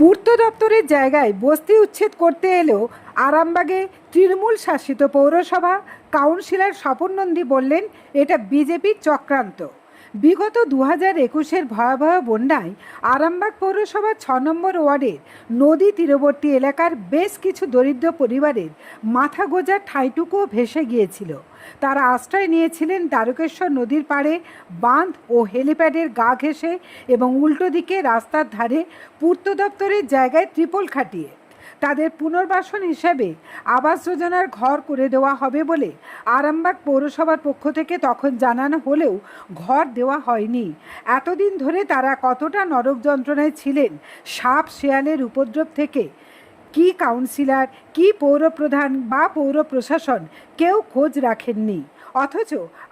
পূর্ত দপ্তরের জায়গায় বস্তি উচ্ছেদ করতে এলেও আরামবাগে তৃণমূল শাসিত পৌরসভা কাউন্সিলর স্বপন নন্দী বললেন, এটা বিজেপির চক্রান্ত। বিগত দু হাজার একুশের ভয়াবহ বন্যায় আরামবাগ পৌরসভার ছ নম্বর ওয়ার্ডের নদী তীরবর্তী এলাকার বেশ কিছু দরিদ্র পরিবারের মাথা গোজার ঠাঁইটুকুও ভেসে গিয়েছিল। তারা আশ্রয় নিয়েছিলেন দ্বারকেশ্বর নদীর পাড়ে বাঁধ ও হেলিপ্যাডের গা ঘেঁষে এবং উল্টো দিকে রাস্তার ধারে পূর্ত দপ্তরের জায়গায় ত্রিপল খাটিয়ে। তাদের পুনর্বাসন হিসেবে আবাস যোজনার ঘর করে দেওয়া হবে বলে আরামবাগ পৌরসভার পক্ষ থেকে তখন জানানো হলেও ঘর দেওয়া হয়নি। এতদিন ধরে তারা কতটা নরক যন্ত্রণায় ছিলেন, সাপ, শেয়ালের উপদ্রব থেকে কি কাউন্সিলর কি পৌরপ্রধান বা পৌর প্রশাসন কেউ খোঁজ রাখেননি। অথচ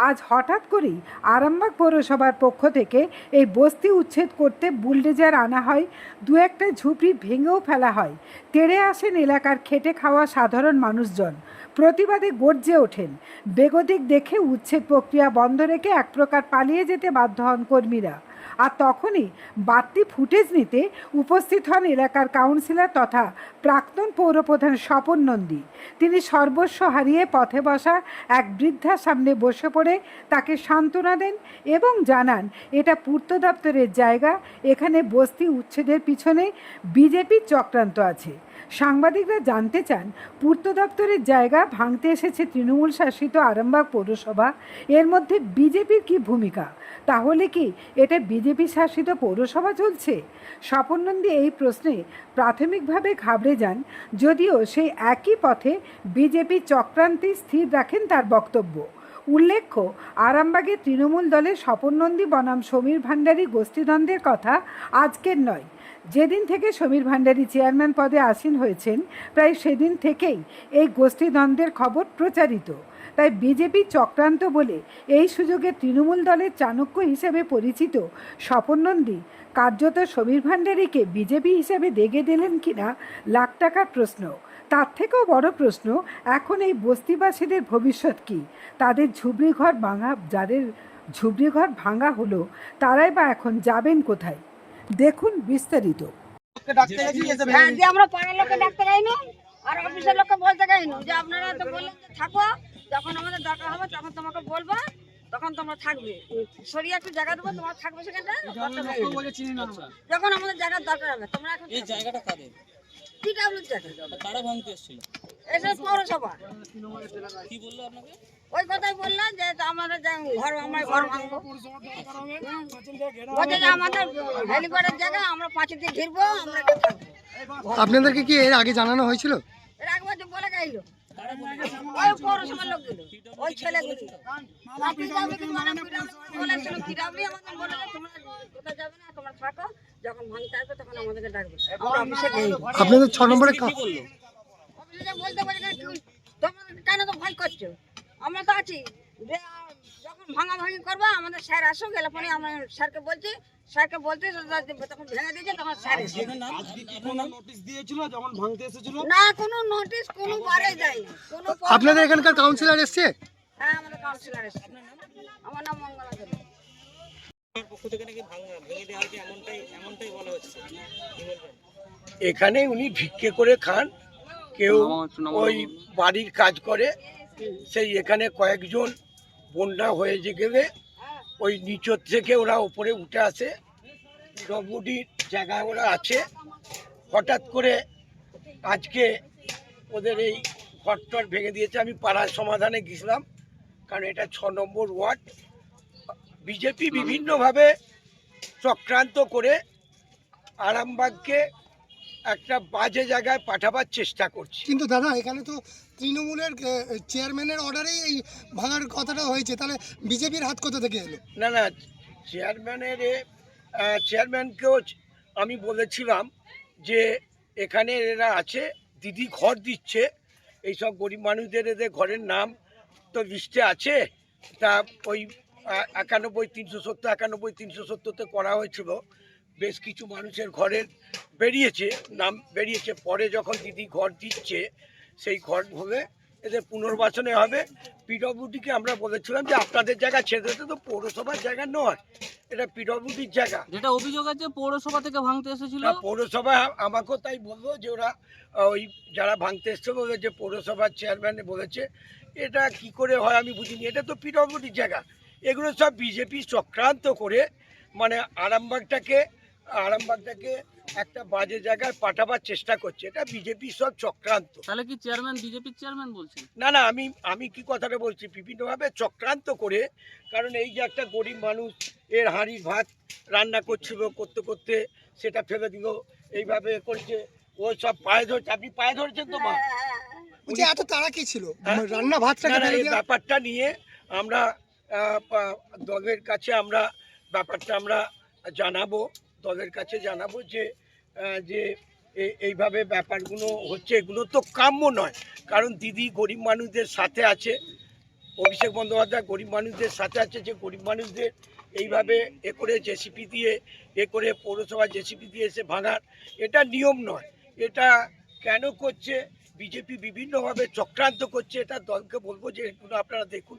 আজ হঠাৎ করেই আরামবাগ পৌরসভার পক্ষ থেকে এই বস্তি উচ্ছেদ করতে বুলডেজার আনা হয়, দু একটা ঝুপড়ি ভেঙেও ফেলা হয়। তেড়ে আসেন এলাকার খেটে খাওয়া সাধারণ মানুষজন। প্রতিবাদে গর্জে ওঠেন। বেগতিক দেখে উচ্ছেদ প্রক্রিয়া বন্ধ রেখে এক প্রকার পালিয়ে যেতে বাধ্য হন কর্মীরা। আর তখনই বাড়তি ফুটেজ নিতে উপস্থিত হন এলাকার কাউন্সিলর তথা প্রাক্তন পৌরপ্রধান স্বপন নন্দী। তিনি সর্বস্ব হারিয়ে পথে বসা এক বৃদ্ধার সামনে বসে পড়ে, তাকে সান্ত্বনা দেন এবং জানান, এটা পূর্ত দপ্তরের জায়গা, এখানে বস্তি উচ্ছেদের পিছনে বিজেপির চক্রান্ত আছে। সাংবাদিকরা জানতে চান, পূর্ত দপ্তরের জায়গা ভাঙতে এসেছে তৃণমূল শাসিত আরামবাগ পৌরসভা, এর মধ্যে বিজেপির কি ভূমিকা? তাহলে কি এটা বিজেপি শাসিত পৌরসভা চলছে। স্বপন নন্দী এই প্রশ্নে প্রাথমিকভাবে ঘাবড়ে যান, যদিও সেই একই পথে বিজেপি চক্রান্তি স্থির রাখেন তার বক্তব্য। উল্লেখ্য আরামবাগের তৃণমূল দলের স্বপন নন্দী বনাম সমীর ভান্ডারী গোষ্ঠীদ্বন্দ্বের কথা আজকের নয়। যেদিন থেকে সমীর ভান্ডারী চেয়ারম্যান পদে আসীন হয়েছেন, প্রায় সেদিন থেকেই এই গোষ্ঠীদ্বন্দ্বের খবর প্রচারিত। তাই বিজেপি চক্রান্ত বলে এই সুযোগে তৃণমূল দলের চাণক্য হিসেবে পরিচিত স্বপন নন্দী কার্যত সমীর ভান্ডারীকে বিজেপি হিসেবে দেখে দিলেন কিনা লাখ টাকার প্রশ্ন। তার থেকেও বড় প্রশ্ন এখন এই বস্তিবাসীদের ভবিষ্যৎ কি? তাদের ঝুবড়ি ঘর ভাঙা যাদের ঝুবড়ি ঘর ভাঙা হলো তারাই বা এখন যাবেন কোথায়? দেখুন বিস্তারিত। হ্যাঁ আমরা পাড়ার লোককে ডাকতে যাইনি আর অফিসের লোককে বলতে যাইনি যে আপনারা তো বললেন যে থাকো। যখন আমাদের দরকার হবে তখন তোমাকে বলব তখন তোমরা থাকবে। সরিয়ে একটু জায়গা দেবো তোমার থাকবে সেখানটা যখন আমাদের জায়গার দরকার হবে তোমরা এখন এই জায়গাটা কাদের? কি জায়গা? কারা ভাঙতে এসেছিল? এসব পৌরসভা। কি বলল আপনাকে? ওই কথাই বললাম যে আমাদের ঘর আমরা ঘর ভাঙবো। আমাদের জায়গা আমরা ঘিরবো আমরা আপনাদেরকে কি এর আগে জানানো হয়েছিল? এর একবার যে বলে গাইলো ওই পৌরসভার লোকগুলো ওই ছেলেগুলো। না পিটাবলি কি মানে পিটাবলি বলেছিল পিটাবলি আমাদের বলে তোমরা কোথায় যাবে না তোমরা থাকো। যখন ভাঙতে আসবে তখন আমাদেরকে ডাকবে। আপনাদের ছ নম্বরে কা- বলতে পারি না কেন তো ভয় করছ? আমরা তো আছি। যে ভাঙা ভাঙি করব আমাদের স্যার আসো গেলে পরে আমরা স্যারকে বলছি স্যারকে বলতে তখন ভেঙে দিয়েছে তখন স্যার নোটিশ দিয়েছিল যখন ভাঙতে এসেছিল? না কোনো নোটিশ কোনো বারে যায়নি। কোনো আপনাদের এখানকার কাউন্সিলর এসছে? হ্যাঁ আমাদের কাউন্সিলর এসে আমার নাম মঙ্গলা দেবী। পক্ষ থেকে নাকি ভাঙা ভেঙে দেওয়া হয়েছে এমনটাই এমনটাই বলা হচ্ছে। এখানে উনি ভিক্ষে করে খান কেউ ওই বাড়ির কাজ করে সেই এখানে কয়েকজন বন্যা হয়ে গেলে ওই নিচর থেকে ওরা উপরে উঠে আসে। ডবুডির জায়গা ওরা আছে। হঠাৎ করে আজকে ওদের এই ঘরটর ভেঙে দিয়েছে। আমি পাড়ার সমাধানে গেছিলাম, কারণ এটা ছ নম্বর ওয়ার্ড। বিজেপি বিভিন্নভাবে চক্রান্ত করে আরামবাগকে একটা বাজে জায়গায় পাঠাবার চেষ্টা করছে। কিন্তু দাদা, এখানে তো তৃণমূলের চেয়ারম্যানের অর্ডারেই এই ভাঙার কথাটা হয়েছে। তাহলে বিজেপির হাত কোথা থেকে এলো? না না, চেয়ারম্যানের চেয়ারম্যানকেও আমি বলেছিলাম যে এখানে এরা আছে, দিদি ঘর দিচ্ছে, এইসব গরিব মানুষদের এদের ঘরের নাম তো লিস্টে আছে। তা ওই একানব্বই, তিনশো সত্তর, একানব্বই, তিনশো সত্তরতে করা হয়েছিল। বেশ কিছু মানুষের ঘরের বেরিয়েছে, নাম বেরিয়েছে। পরে যখন দিদি ঘর দিচ্ছে সেই ঘর হবে এদের পুনর্বাসনে হবে। পিডব্লিউডিকে আমরা বলেছিলাম যে আপনাদের জায়গা ছেড়ে দিতে তো পৌরসভার জায়গা নয়। এটা পিডব্লিউডির জায়গা। যেটা অভিযোগ আছে পৌরসভা থেকে ভাঙতে এসেছিল। পৌরসভা আমাকেও তাই বলল যে ওরা ওই যারা ভাঙতে এসছে বলে যে পৌরসভার চেয়ারম্যান বলেছে এটা কি করে হয় আমি বুঝিনি। এটা তো পিডব্লিউডির জায়গা। এগুলো সব বিজেপি চক্রান্ত করে মানে আরামবাগটাকে আরামবাগটাকে একটা বাজে জায়গায় পাঠাবার চেষ্টা করছে। এটা বিজেপি সব চক্রান্ত। তাহলে কি চেয়ারম্যান বিজেপির চেয়ারম্যান বলছেন? না না আমি আমি কি কথাটা বলছি? বিভিন্নভাবে চক্রান্ত করে কারণ এই যে একটা গরিব মানুষ এর হাঁড়ি ভাত রান্না করছিল করতে করতে সেটা ফেলে দিল এইভাবে করছে ও সব পায়ে ধরছে। আপনি পায়ে ধরছেন তো মা? এত তারা কি ছিল? হ্যাঁ? রান্না ভাতটাকে না না এই ব্যাপারটা নিয়ে আমরা আহ, দলের কাছে আমরা ব্যাপারটা আমরা জানাব। দলের কাছে জানাব যে যে এইভাবে ব্যাপারগুলো হচ্ছে, এগুলো তো কাম্য নয়। কারণ দিদি গরিব মানুষদের সাথে আছে, অভিষেক বন্দ্যোপাধ্যায় গরিব মানুষদের সাথে আছে, যে গরিব মানুষদের এইভাবে এ করে জেসিপি দিয়ে, এ করে পৌরসভা জেসিপি দিয়ে এসে ভাঙার, এটা নিয়ম নয়। এটা কেন করছে? বিজেপি বিভিন্নভাবে চক্রান্ত করছে, এটা দলকে বলব যে, এগুলো আপনারা দেখুন।